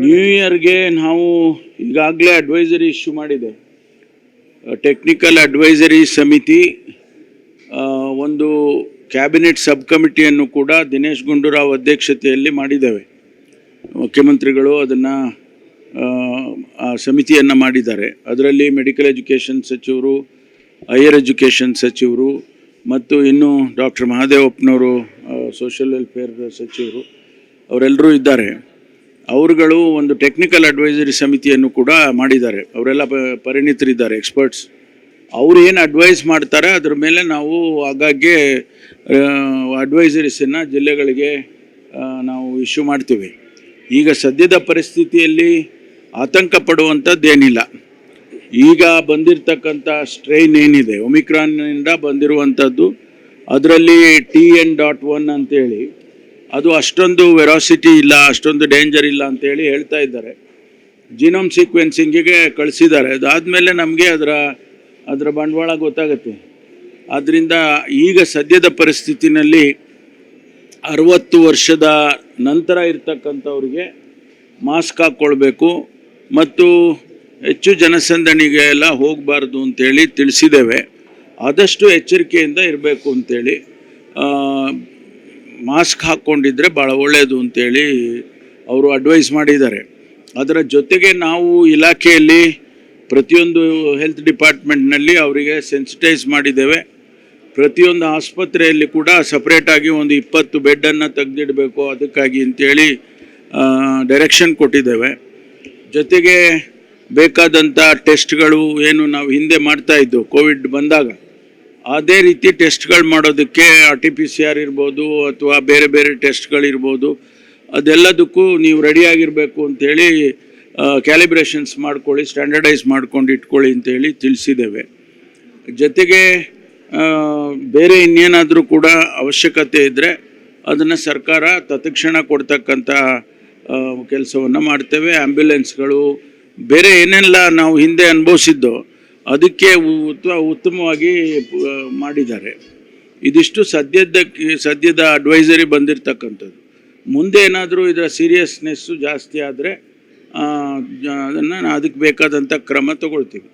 New ಇಯರ್ಗೆ ನಾವು ಈಗಾಗಲೇ ಅಡ್ವೈಸರಿ ಇಶ್ಯೂ ಮಾಡಿದೆ. ಟೆಕ್ನಿಕಲ್ ಅಡ್ವೈಸರಿ ಸಮಿತಿ ಒಂದು ಕ್ಯಾಬಿನೆಟ್ ಸಬ್ ಕಮಿಟಿಯನ್ನು ಕೂಡ ದಿನೇಶ್ ಗುಂಡೂರಾವ್ ಅಧ್ಯಕ್ಷತೆಯಲ್ಲಿ ಮಾಡಿದ್ದೇವೆ. ಮುಖ್ಯಮಂತ್ರಿಗಳು ಅದನ್ನು, ಆ ಸಮಿತಿಯನ್ನು ಮಾಡಿದ್ದಾರೆ. ಅದರಲ್ಲಿ ಮೆಡಿಕಲ್ ಎಜುಕೇಷನ್ ಸಚಿವರು ಹೈಯರ್ ಎಜುಕೇಷನ್ ಸಚಿವರು, ಮತ್ತು ಇನ್ನು ಡಾಕ್ಟರ್ ಮಹಾದೇವಪ್ಪನವರು ಸೋಷಿಯಲ್ ವೆಲ್ಫೇರ್ ಸಚಿವರು. ಅವರೆಲ್ಲರೂ ಇದ್ದಾರೆ. ಅವರುಗಳು ಒಂದು ಟೆಕ್ನಿಕಲ್ ಅಡ್ವೈಸರಿ ಸಮಿತಿಯನ್ನು ಕೂಡ ಮಾಡಿದ್ದಾರೆ. ಅವರೆಲ್ಲ ಪರಿಣಿತರಿದ್ದಾರೆ ಎಕ್ಸ್ಪರ್ಟ್ಸ್ ಅವ್ರು ಏನು ಅಡ್ವೈಸ್ ಮಾಡ್ತಾರೆ, ಅದ್ರ ಮೇಲೆ ನಾವು ಆಗಾಗ್ಗೆ ಅಡ್ವೈಸರೀಸನ್ನು ಜಿಲ್ಲೆಗಳಿಗೆ ನಾವು ಇಶ್ಯೂ ಮಾಡ್ತೀವಿ. ಈಗ ಸದ್ಯದ ಪರಿಸ್ಥಿತಿಯಲ್ಲಿ ಆತಂಕ ಪಡುವಂಥದ್ದೇನಿಲ್ಲ ಈಗ ಬಂದಿರತಕ್ಕಂಥ ಸ್ಟ್ರೈನ್ ಏನಿದೆ ಒಮಿಕ್ರಾನ್ನಿಂದ ಬಂದಿರುವಂಥದ್ದು ಅದರಲ್ಲಿ ಟಿ ಎನ್ ಡಾಟ್ ಒನ್ ಅಂತೇಳಿ ಅದು ಅಷ್ಟೊಂದು ವೆರಾಸಿಟಿ ಇಲ್ಲ, ಅಷ್ಟೊಂದು ಡೇಂಜರ್ ಇಲ್ಲ ಅಂತೇಳಿ ಹೇಳ್ತಾ ಇದ್ದಾರೆ. ಜೀನೋಮ್ ಸೀಕ್ವೆನ್ಸಿಂಗಿಗೆ ಕಳಿಸಿದ್ದಾರೆ. ಅದಾದಮೇಲೆ ನಮಗೆ ಅದರ ಅದರ ಬಂಡವಾಳ ಗೊತ್ತಾಗುತ್ತೆ. ಆದ್ದರಿಂದ ಈಗ ಸದ್ಯದ ಪರಿಸ್ಥಿತಿನಲ್ಲಿ ಅರವತ್ತು ವರ್ಷದ ನಂತರ ಇರ್ತಕ್ಕಂಥವ್ರಿಗೆ ಮಾಸ್ಕ್ ಹಾಕ್ಕೊಳ್ಬೇಕು ಮತ್ತು ಹೆಚ್ಚು ಜನಸಂದಣಿಗೆ ಎಲ್ಲ ಹೋಗಬಾರ್ದು ಅಂತೇಳಿ ತಿಳಿಸಿದ್ದೇವೆ. ಆದಷ್ಟು ಎಚ್ಚರಿಕೆಯಿಂದ ಇರಬೇಕು ಅಂತೇಳಿ ಮಾಸ್ಕ್ ಹಾಕ್ಕೊಂಡಿದ್ರೆ ಭಾಳ ಒಳ್ಳೆಯದು ಅಂತೇಳಿ ಅವರು ಅಡ್ವೈಸ್ ಮಾಡಿದ್ದಾರೆ. ಅದರ ಜೊತೆಗೆ ನಾವು ಇಲಾಖೆಯಲ್ಲಿ ಪ್ರತಿಯೊಂದು ಹೆಲ್ತ್ ಡಿಪಾರ್ಟ್ಮೆಂಟ್ನಲ್ಲಿ ಅವರಿಗೆ ಸೆನ್ಸಿಟೈಸ್ ಮಾಡಿದ್ದೇವೆ. ಪ್ರತಿಯೊಂದು ಆಸ್ಪತ್ರೆಯಲ್ಲಿ ಕೂಡ ಸಪ್ರೇಟಾಗಿ ಒಂದು ಇಪ್ಪತ್ತು ಬೆಡ್ಡನ್ನು ತೆಗೆದಿಡಬೇಕು ಅದಕ್ಕಾಗಿ ಅಂತೇಳಿ ಡೈರೆಕ್ಷನ್ ಕೊಟ್ಟಿದ್ದೇವೆ. ಜೊತೆಗೆ ಬೇಕಾದಂಥ ಟೆಸ್ಟ್ಗಳು ಏನು ನಾವು ಹಿಂದೆ ಮಾಡ್ತಾ ಕೋವಿಡ್ ಬಂದಾಗ. ಅದೇ ರೀತಿ ಟೆಸ್ಟ್ಗಳು ಮಾಡೋದಕ್ಕೆ R T P C R ಇರ್ಬೋದು ಅಥವಾ ಬೇರೆ ಬೇರೆ ಟೆಸ್ಟ್ಗಳಿರ್ಬೋದು ಅದೆಲ್ಲದಕ್ಕೂ ನೀವು ರೆಡಿಯಾಗಿರಬೇಕು ಅಂಥೇಳಿ ಕ್ಯಾಲಿಬ್ರೇಷನ್ಸ್ ಮಾಡ್ಕೊಳ್ಳಿ, ಸ್ಟ್ಯಾಂಡರ್ಡೈಸ್ ಮಾಡ್ಕೊಂಡು ಇಟ್ಕೊಳ್ಳಿ ಅಂತೇಳಿ ತಿಳಿಸಿದ್ದೇವೆ. ಜೊತೆಗೆ ಬೇರೆ ಇನ್ನೇನಾದರೂ ಕೂಡ ಅವಶ್ಯಕತೆ ಇದ್ದರೆ ಅದನ್ನು ಸರ್ಕಾರ ತತ್ಕ್ಷಣ ಕೊಡ್ತಕ್ಕಂಥ ಕೆಲಸವನ್ನು ಮಾಡ್ತೇವೆ. ಆ್ಯಂಬ್ಯುಲೆನ್ಸ್ಗಳು ಬೇರೆ ಏನೆಲ್ಲ ನಾವು ಹಿಂದೆ ಅನುಭವಿಸಿದ್ದೋ ಅದಕ್ಕೆ ಉತ್ತ ಉತ್ತಮವಾಗಿ ಮಾಡಿದ್ದಾರೆ. ಇದಿಷ್ಟು ಸದ್ಯದಕ್ಕೆ ಸದ್ಯದ ಅಡ್ವೈಸರಿ ಬಂದಿರತಕ್ಕಂಥದ್ದು. ಮುಂದೆ ಏನಾದರೂ ಇದರ ಸೀರಿಯಸ್ನೆಸ್ಸು ಜಾಸ್ತಿ ಆದರೆ ಅದನ್ನು ಅದಕ್ಕೆ ಬೇಕಾದಂಥ ಕ್ರಮ ತಗೊಳ್ತೀವಿ.